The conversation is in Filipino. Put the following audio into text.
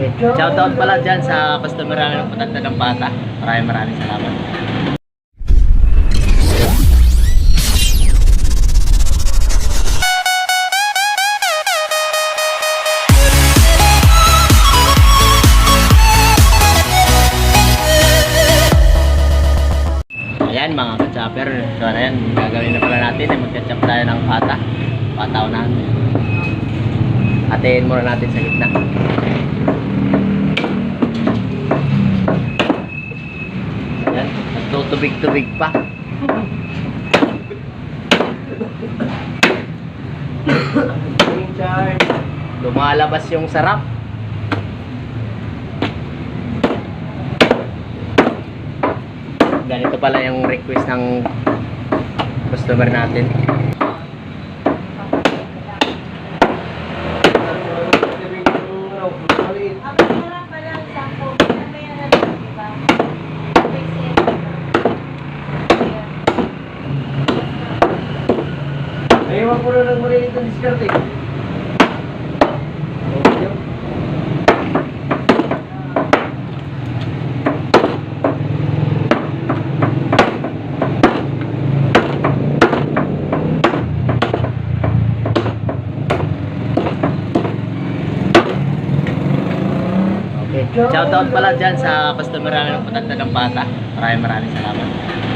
Okay. Shoutout pala dyan sa customer namin ng patagtad ng bata. Maraming maraming salamat. Ayan mga ka-chopper. So ayan, gagawin na pala natin. ay Mag-chop tayo ng pata. Pata unahan. Atiin muna natin sa gitna. Nagtutubig-tubig pa. Lumalabas yung sarap. Ganito pala yung request ng customer natin. Ang masarap pa lang sa po. Mamaya na lang, di ba? Ayaw po na ng maliit na diskarte. Shoutout pala dyan sa customer namin ng patagtad ng bata. Maraming maraming salamat.